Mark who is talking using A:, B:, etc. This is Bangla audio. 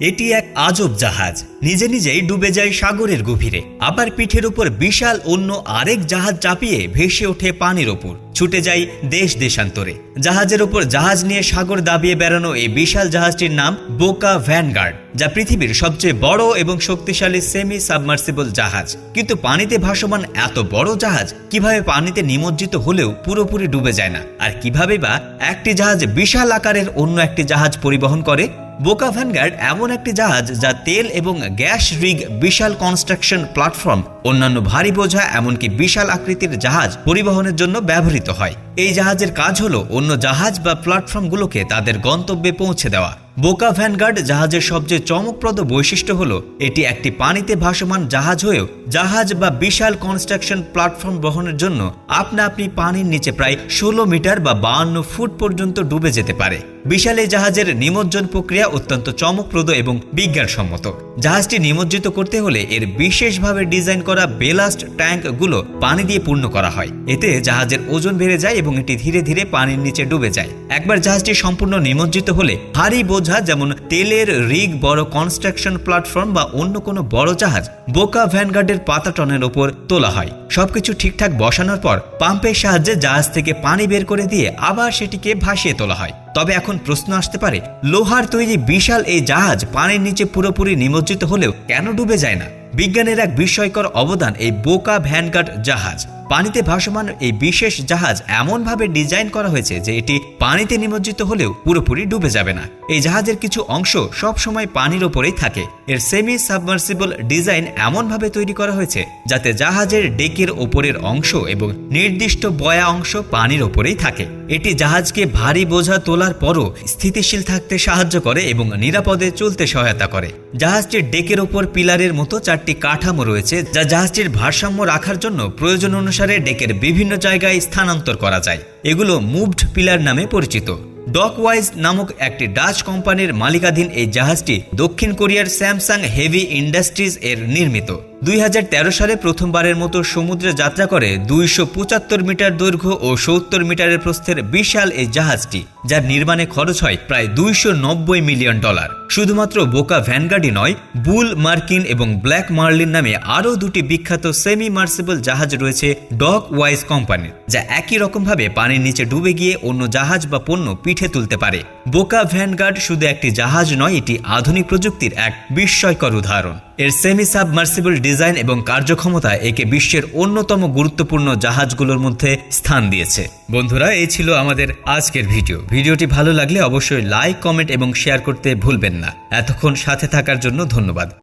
A: এটি এক আজব জাহাজ। নিজে নিজেই ডুবে যায় সাগরের গভীরে। আবার পিঠের উপর বিশাল অন্য আরেক জাহাজ চাপিয়ে ভেসে ওঠে পানির ওপর। ছুটে যায় দেশ দেশান্তরে। জাহাজের ওপর জাহাজ নিয়ে সাগর দাবিয়ে বেড়ানো এই বিশাল জাহাজটির নাম বোকা ভ্যানগার্ড, যা পৃথিবীর সবচেয়ে বড় এবং শক্তিশালী সেমি সাবমার্সিবল জাহাজ। কিন্তু পানিতে ভাসমান এত বড় জাহাজ কীভাবে পানিতে নিমজ্জিত হলেও পুরোপুরি ডুবে যায় না? আর কীভাবে বা একটি জাহাজ বিশাল আকারের অন্য একটি জাহাজ পরিবহন করে? বোকা ভ্যানগার্ড এমন একটি জাহাজ যা তেল এবং গ্যাস রিগ বিশাল কনস্ট্রাকশন প্ল্যাটফর্ম, অন্যান্য ভারী বোঝা এমনকি বিশাল আকৃতির জাহাজ পরিবহনের জন্য ব্যবহৃত হয়। এই জাহাজের কাজ হল অন্য জাহাজ বা প্ল্যাটফর্মগুলোকে তাদের গন্তব্যে পৌঁছে দেওয়া। বোকা ভ্যানগার্ড জাহাজের সবচেয়ে চমকপ্রদ বৈশিষ্ট্য হল, এটি একটি পানিতে ভাসমান জাহাজ হয়েও জাহাজ বা বিশাল কনস্ট্রাকশন প্ল্যাটফর্ম বহনের জন্য আপনা আপনি পানির নিচে প্রায় ষোলো মিটার বা বাহান্ন ফুট পর্যন্ত ডুবে যেতে পারে। বিশাল এই জাহাজের নিমজ্জন প্রক্রিয়া অত্যন্ত চমকপ্রদ এবং বিজ্ঞানসম্মত। জাহাজটি নিমজ্জিত করতে হলে এর বিশেষভাবে ডিজাইন করা বেলাস্ট ট্যাঙ্কগুলো পানি দিয়ে পূর্ণ করা হয়। এতে জাহাজের ওজন বেড়ে যায় এবং এটি ধীরে ধীরে পানির নিচে ডুবে যায়। একবার জাহাজটি সম্পূর্ণ নিমজ্জিত হলে ভারী বোঝা যেমন তেলের রিগ বড় কনস্ট্রাকশন প্ল্যাটফর্ম বা অন্য কোনো বড় জাহাজ বোকা ভ্যানগার্ডের পাতা টনের ওপর তোলা হয়। সবকিছু ঠিকঠাক বসানোর পর পাম্পের সাহায্যে জাহাজ থেকে পানি বের করে দিয়ে আবার সেটিকে ভাসিয়ে তোলা হয়। তবে এখন প্রশ্ন আসতে পারে, লোহার তৈরি বিশাল এই জাহাজ পানির নিচে পুরোপুরি নিমজ্জিত হলেও কেন ডুবে যায় না? বিজ্ঞানের এক বিস্ময়কর অবদান এই বোকা ভ্যানগার্ড জাহাজ। পানিতে ভাসমান এই বিশেষ জাহাজ এমনভাবে ডিজাইন করা হয়েছে যে এটি পানিতে নিমজ্জিত হলেও পুরোপুরি ডুবে যাবে না। এই জাহাজের কিছু অংশ সব সময় পানির ওপরেই থাকে। এর সেমি সাবমার্সিবল ডিজাইন এমনভাবে তৈরি করা হয়েছে যাতে জাহাজের ডেকের ওপরের অংশ এবং নির্দিষ্ট বয়া অংশ পানির ওপরেই থাকে। এটি জাহাজকে ভারী বোঝা তোলার পরও স্থিতিশীল থাকতে সাহায্য করে এবং নিরাপদে চলতে সহায়তা করে। জাহাজটির ডেকের ওপর পিলারের মতো চারটি কাঠামো রয়েছে যা জাহাজটির ভারসাম্য রাখার জন্য প্রয়োজন অনুসারে ডেকের বিভিন্ন জায়গায় স্থানান্তর করা যায়। এগুলো মুভড পিলার নামে পরিচিত। ডকওয়াইজ নামক একটি ডাচ কোম্পানির মালিকাধীন এই জাহাজটি দক্ষিণ কোরিয়ার স্যামসাং হেভি ইন্ডাস্ট্রিজ এর নির্মিত। দুই হাজার তেরো সালে প্রথমবারের মতো সমুদ্রে যাত্রা করে দুইশো পঁচাত্তর মিটার দৈর্ঘ্য ও সত্তর মিটারের প্রস্থের বিশাল এই জাহাজটি, যার নির্মাণে খরচ হয় প্রায় দুইশো নব্বই মিলিয়ন ডলার। শুধুমাত্র বোকা ভ্যানগার্ডই নয়, বুল মার্কিন এবং ব্ল্যাক মার্লিন নামে আরও দুটি বিখ্যাত সেমি মার্সেবল জাহাজ রয়েছে ডক ওয়াইজ কোম্পানির, যা একই রকমভাবে পানির নিচে ডুবে গিয়ে অন্য জাহাজ বা পণ্য পিঠে তুলতে পারে। বোকা ভ্যানগার্ড শুধু একটি জাহাজ নয়, এটি আধুনিক প্রযুক্তির এক বিস্ময়কর উদাহরণ। এর সেমি সাবমার্সিবল ডিজাইন এবং কার্যক্ষমতা একে বিশ্বের অন্যতম গুরুত্বপূর্ণ জাহাজগুলোর মধ্যে স্থান দিয়েছে। বন্ধুরা, এই ছিল আমাদের আজকের ভিডিও। ভিডিওটি ভালো লাগলে অবশ্যই লাইক, কমেন্ট এবং শেয়ার করতে ভুলবেন না। এতক্ষণ সাথে থাকার জন্য ধন্যবাদ।